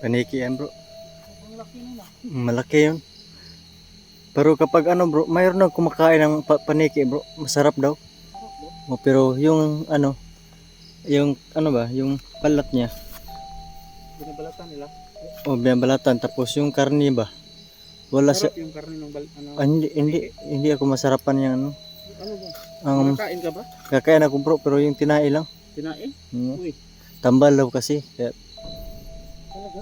Paniki. Yan bro. Malaki yun. Pero kapag ano bro, mayroon na kumakain ng pa- paniki bro. Masarap daw. O, pero yung ano, yung ano ba, yung balat niya. Binabalatan nila. O binabalatan. Tapos yung karni ba. Wala siya. Sarap yung karne ng bal... Ano, Ah, hindi, hindi, hindi ako masarapan yung ano. ano ba? Ang Nakakain ka ba? kakain ako bro, pero yung tinai lang. Kinain? Mm, Uy. Tambal daw kasi. Kaya?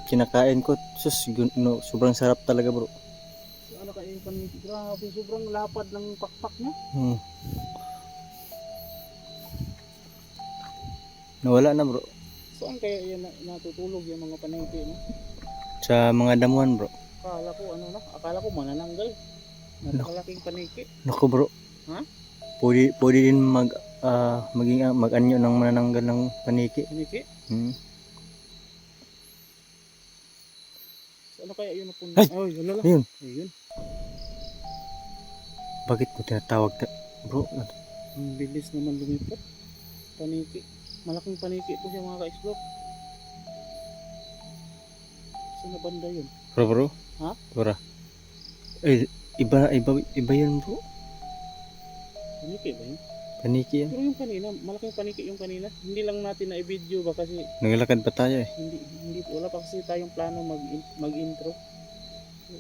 Kinakain ko. Sus, no, sobrang sarap talaga bro. Ano kain yung paniki? Grabe, sobrang lapad ng pakpak niya. Hmm. Nawala na bro. Saan kaya yan na- natutulog yung mga paniki? No? Sa mga damuhan bro. Akala ko ano na, akala ko manananggal. Napakalaking paniki. Naku bro. Ha? Pwede, pwede din mag, ah, maging, ah, mag-anyo ng manananggal ng paniki. Paniki? Hmm. Ano kaya yun na? Ay! Ay, ano lang? Ayun. Ayun. Bakit mo tinatawag na? Bro, Ang bilis naman lumipad. Paniki. Malaking paniki ito siya mga ka-explore. Saan na banda yun? bro bro? Ha? Bro. Eh, iba, iba, iba yun bro. Paniki ba yun? Paniki yan. Pero yung kanina, malaking paniki yung kanina. Hindi lang natin na i-video ba kasi Naglalakad pa tayo eh. hindi, hindi wala pa kasi tayong plano mag, mag-intro. So,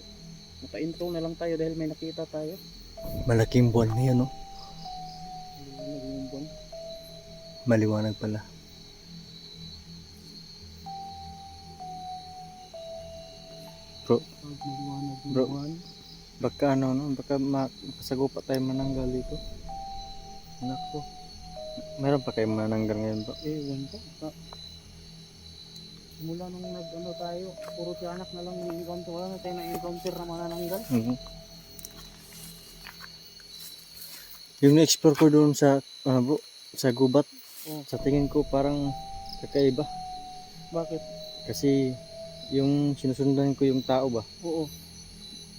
Napa-intro na lang tayo dahil may nakita tayo. Malaking buwan na yun no? Maliwanag yung buwan. Maliwanag pala. Bro, Pag maliwanag yung Bro. buwan. baka ano no? Baka ma- masagupa tayo mananggal dito. Nako. Meron pa kayo mananggal ngayon bro? Ewan ko. Baka, simula nung nag ano tayo, puro tiyanak na lang ni-encounter. Wala na tayo na-encounter na manananggal. Mhm. Yung na-explore ko doon sa, ano bro, sa gubat, Oh. sa tingin ko parang kakaiba. Bakit? Kasi yung sinusundan ko yung tao ba, Oo.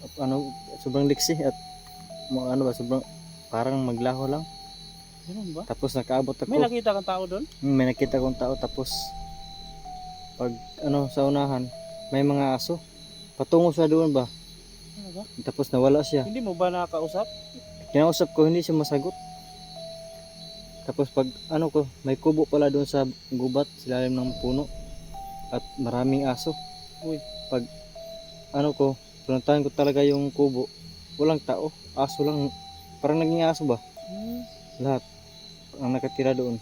at ano, sobrang liksi at ano ba, sobrang parang maglaho lang. Ganun ba? Tapos nakaabot ako, May nakita kang tao doon? Hmm, may nakita kong tao tapos pag ano sa unahan, may mga aso. Patungo siya doon ba, Ano ba? tapos nawala siya. Hindi mo ba nakausap? Kinausap ko, hindi siya masagot. Tapos pag ano ko, may kubo pala doon sa gubat, sa ilalim ng puno. At maraming aso. Uy. Pag ano ko, pinuntahan ko talaga yung kubo. Walang tao, aso lang. Parang naging aso ba? Hmm. Lahat. Ang nakatira doon.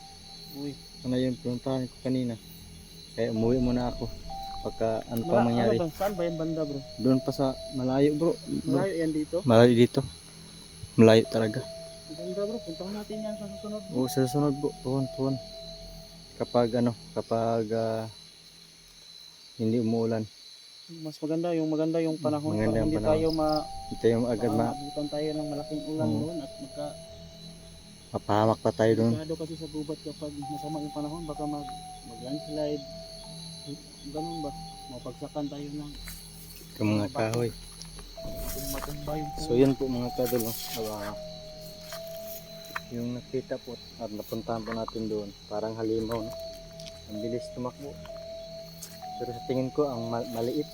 Uy. Ano yun, pinuntahan ko kanina. Kaya umuwi muna ako. Pagka ano pa Mala, mangyari. ano ba? Saan ba yan banda bro? Doon pa sa malayo bro. bro. Malayo yan dito? Malayo dito. Malayo talaga. Maganda bro, puntahan natin yan sa susunod. Oo, sa susunod po, puhon, puhon. Kapag ano, kapag ah, hindi umuulan, Mas maganda yung maganda yung panahon Maganda yung hindi panahon. tayo ma hindi tayo agad ma tayo ng malaking ulan Oo. doon at magka mapahamak pa tayo doon. Masyado kasi sa gubat kapag masama yung panahon baka mag mag landslide ganun ba mapagsakan tayo ng Yung mga kahoy. kung matumba yung So yan po mga kadol. Ah, yung nakita po at napuntahan po natin doon, parang halimaw. No? Ang bilis tumakbo. Pero sa tingin ko, ang ma- maliit.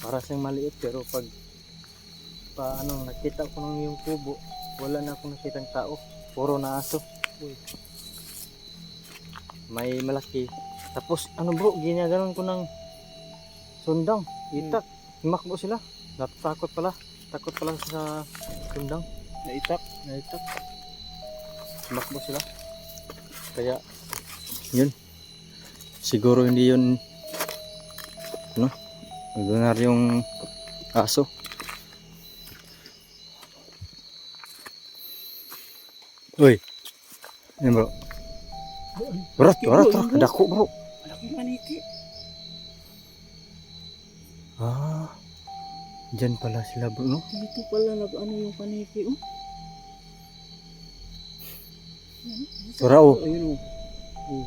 Para siyang maliit pero pag pa ano nakita ko nung yung kubo wala na akong nakitang tao puro na aso. Uy. may malaki. Tapos ano bro ginaganon ko ng sundang. Itak. Himakbo sila. Natatakot pala. Takot pala sa sundang. Naitak. Naitak. Himakbo sila. Kaya yun. Siguro hindi yun ano nagdunar yung aso Uy. Yan bro. Warat, warat, warat. Dako bro. malaking paniki Ah. Diyan pala sila bro, no? dito pala nag ano yung paniki oh Tura, oh. ayun oh oh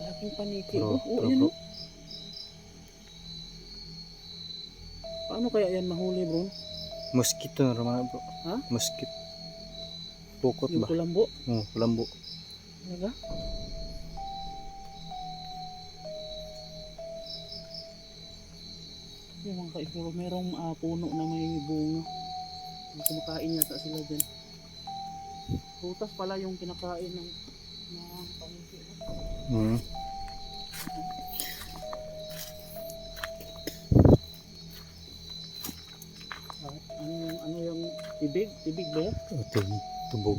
malaking paniki Bro, oh, oh bro, oh paano kaya yan mahuli bro Mosquito na naman bro. Ha? Mosquito. Pukot yung ba? kulambo. Oo, oh, kulambo. Talaga? Yung mga kaipuro, merong uh, puno na may bunga. Kumakain yata sila dyan. Prutas pala yung kinakain ng mga pangisi. Mm. Ah, ano yung, ano yung tibig? Tibig ba yan? Oh, tibig tubog.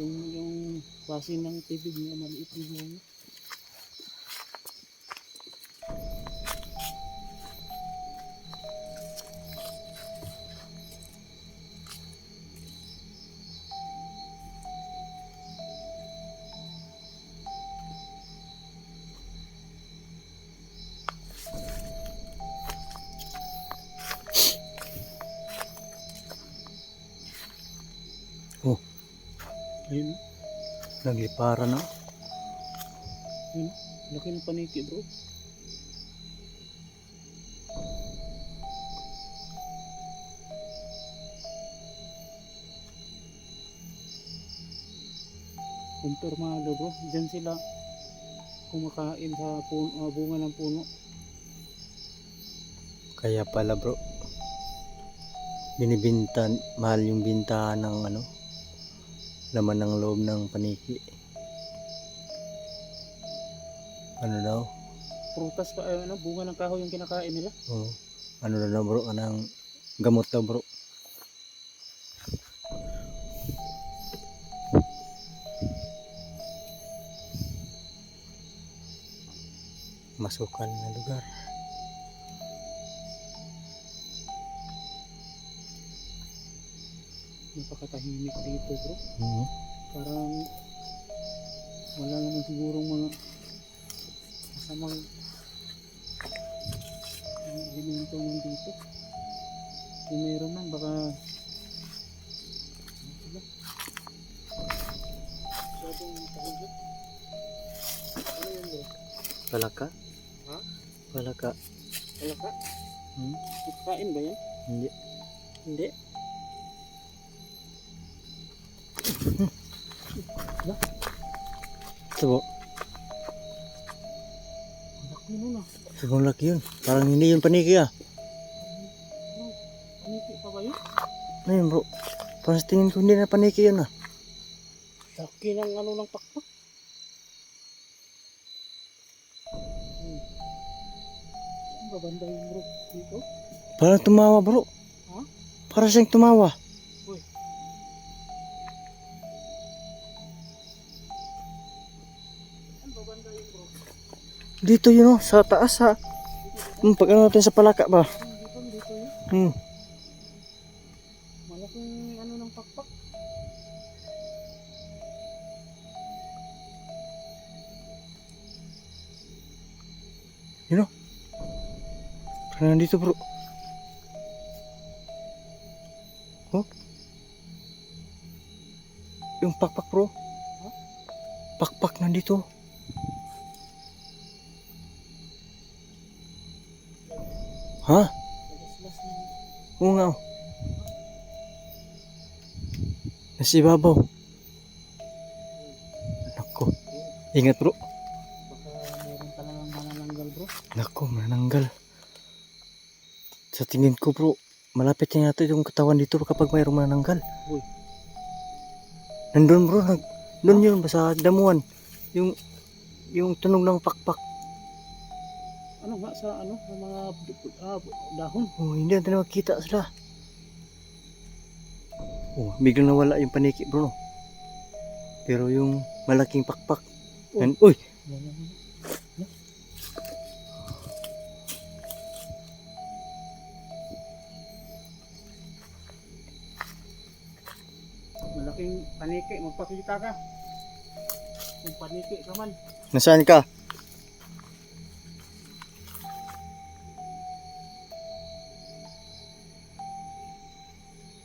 Yung yung klase ng tibig na maliit na. Naglipara na. Ayun, laki ng paniki bro. Kumpirmado bro, dyan sila kumakain sa puno, ah, bunga ng puno. Kaya pala bro. Binibinta, mahal yung bintahan ng ano, laman ng loob ng paniki. Ano daw? Prutas pa, ay, ano, bunga ng kahoy yung kinakain nila. Oh, ano na daw bro? Anong gamot daw bro? Masukan na lugar. Napakatahimik dito bro. Mhm. Parang wala naman sigurong mga masamang elemento nandito. Kung meron man, baka? Masyadong tahimik. Ano yun bro? Palaka? Ha? Palaka. Wala ka? Hmm? Nakakain ba yan? Hindi. Hindi. Ito po. Laki nun ah. Sobrang laki yun. Parang hindi yun paniki ah. Paniki pa ba yun? Ano yun bro? Parang sa tingin ko hindi na paniki yun ah. Laki ng ano ng pakpak. Hmm. Saan ba banda yung bro? Dito? Parang tumawa bro. Ha? Parang siyang tumawa. Dito yun oh, sa taas ha. Hmm, pag ano natin sa palaka ba? Hmm, yun. Malaking ano ng pakpak. Parang nandito bro. Oh. Yung pakpak bro. Pakpak nandito. Ha? Oo nga. Nasa ibabaw. Nako. Ingat bro. baka meron talagang manananggal bro. Nako, mananggal. Sa tingin ko bro, malapit na yata yung katawan dito kapag mayroong mananggal. Uy. Nandun bro, nag, doon yun, sa damuhan. Yung, yung tunog ng pakpak. Ano nga sa ano? Sa mga ah, dahon. Oh, hindi natin makita sila. Oh, biglang nawala yung paniki bro. Pero yung malaking pakpak. Oh. And, uy? Malaking paniki, magpakita ka. Kung paniki ka man. nasaan ka?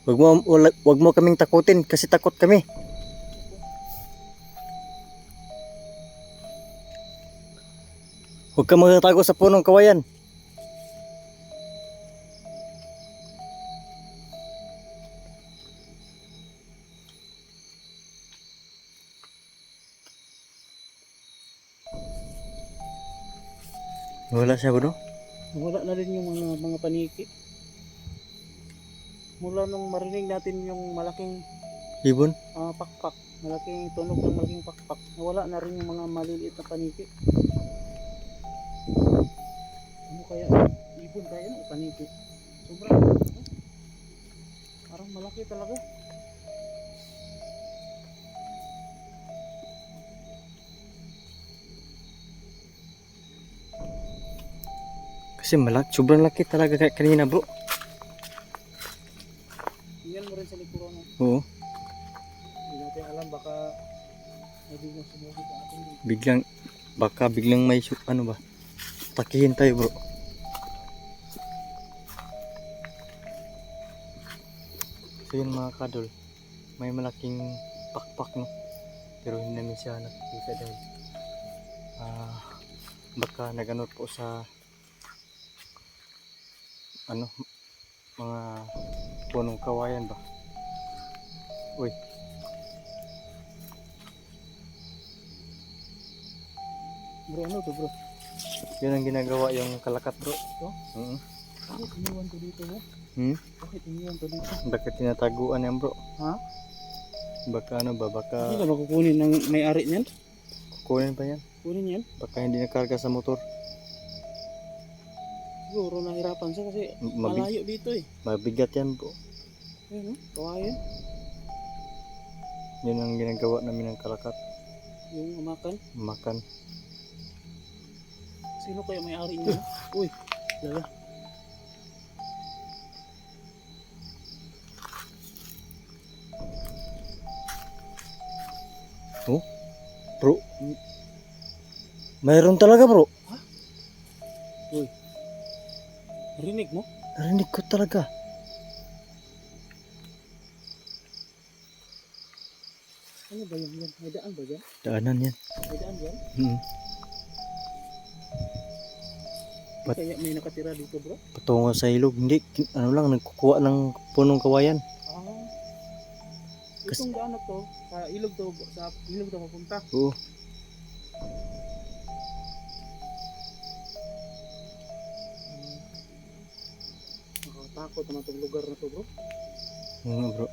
Wag mo, wag mo kaming takutin kasi takot kami. Huwag ka magtatago sa punong kawayan. Wala siya bro. Wala na rin yung mga mga paniki. Mula nung marinig natin yung malaking Ibon? ah, pakpak, malaking tunog ng malaking pakpak, nawala na rin yung mga maliliit na paniki. Ano kaya? Ibon kaya no? Paniki. Sobrang ano? Parang malaki talaga. Kasi malaki, sobrang laki talaga kanina bro. Biglang, baka biglang may, ano ba, takihin tayo bro. So yun mga kadol, may malaking pakpak no. Pero hindi namin siya nakikita dahil ah baka naganot po sa ano mga punong kawayan ba. Uy, Bro, ano to bro? yun ang ginagawa yung kalakat bro. Ito? Mm Bakit iniwan to dito bro? Hmm? Bakit iniwan to dito? Baka tinataguan yan bro. Ha? Baka ano ba, Hindi baka ka ba kukunin ng may-ari niyan? kukunin pa yan. Kunin yan? Baka hindi nakarga sa motor. Siguro nahirapan siya kasi Mabig, malayo dito eh. mabigat yan bro. Ayun no? Kawayan. Yun ang ginagawa namin ng kalakat. Yung umakan. Makan. Sino kaya may-ari niya? Uy, lala. Bro, mayroon talaga bro. Rinig mo? Narinig ko talaga. Ano ba yun yan? May daan ba dyan? Daanan yan. May daan dyan? Hmm. Ba't- Kaya may nakatira dito bro? Patungo sa ilog. Hindi, ano lang, nagkukuha ng punong kawayan. Ah. Kas- Itong na to, sa ilog to, sa ilog to papunta. Oo. Nakatakot naman itong lugar na to bro. Oo nga bro.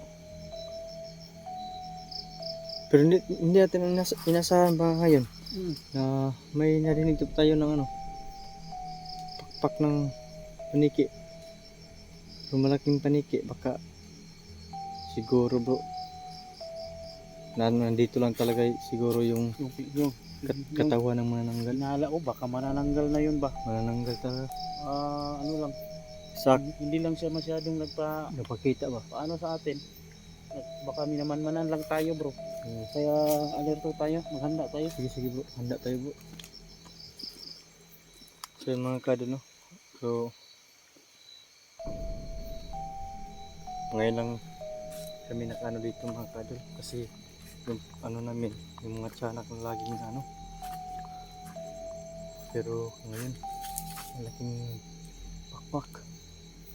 Pero hindi, hindi natin inas inasahan ba ngayon Hmm. na may narinig tayo ng ano, pakpak ng paniki. Yung malaking paniki, baka siguro bro, na nandito lang talaga siguro yung Yung, yung, kat yung katawan ng manananggal. Inala ko, baka manananggal na yun ba? Manananggal talaga. Ah, ano lang, Sak, hindi lang siya masyadong nagpa, napakita ba? paano sa atin. Nag- Baka minamanmanan lang tayo bro. Oo. Kaya alerto tayo, maghanda tayo. Sige, sige bro. Handa tayo bro. So yun mga kado no. So ngayon lang kami nakano dito mga kado kasi yung ano namin, yung mga tiyanak na laging ano. Pero ngayon, malaking pakpak.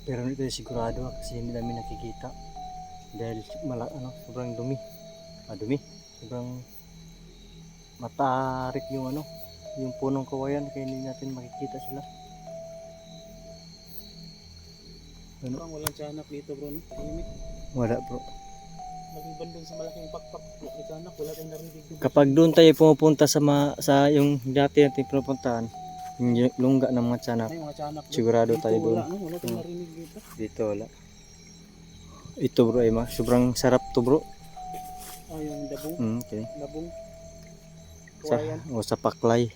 Pero hindi tayo sigurado ah, kasi hindi namin nakikita. Dahil mala, ano, sobrang dumi. Ah. Sobrang matarik yung ano, yung punong kawayan kaya hindi natin makikita sila. Ano? Parang walang tiyanak dito bro, no? Tahimik. Wala bro. Maliban dun sa malaking pakpak, may tiyanak, wala tayong narinig dito. Kapag doon tayo pumupunta sa ma, sa yung dati natin pinupuntahan, yung lungga ng mga tiyanak, May mga tiyanak. bro. sigurado Dito tayo doon. Wala, no? wala tayong narinig dito. Dito wala. Ito bro ay ma, sobrang sarap to bro. Ah, yung dabong, Mm, okay. dabong. Sa, o sa paklay.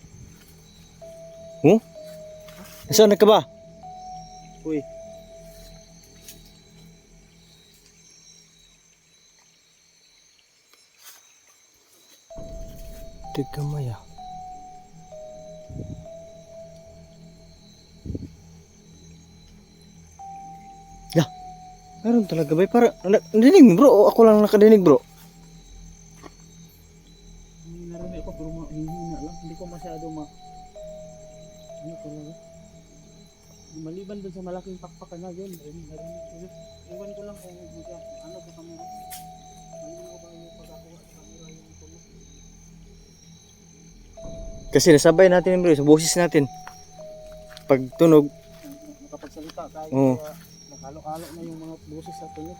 Huh? Saan ka ba? Uy, Tigamay ah. Ya, meron talaga ba? Para, na- nadinig mo bro, o ako lang nakadinig bro. may narinig ako pero mahihina lang. Hindi ko masyado ma... Ano talaga? Maliban dun sa malaking pakpakan na yun, narinig, narinig ko yun. Iwan ko lang kung mag, Kasi nasabay natin yung bro, sa boses natin. Pag tunog. Kapag salita tayo, oh. nakalo-kalo na yung mga boses sa tunog.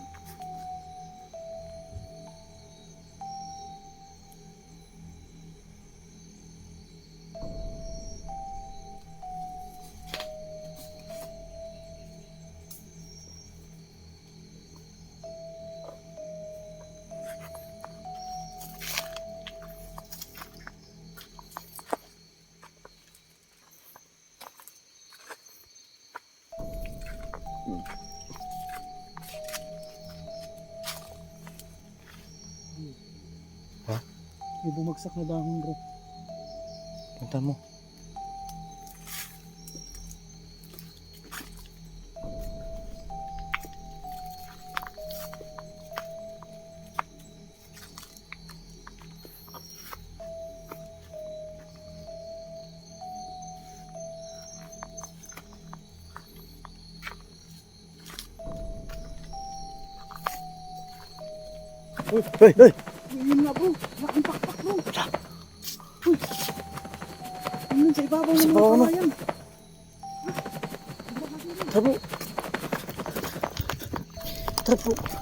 May bumagsak na dahon bro. Punta mo. Uy, uy, uy! Yun pakpak bro. Sa ibabaw ng mga ibabaw na. kawayan.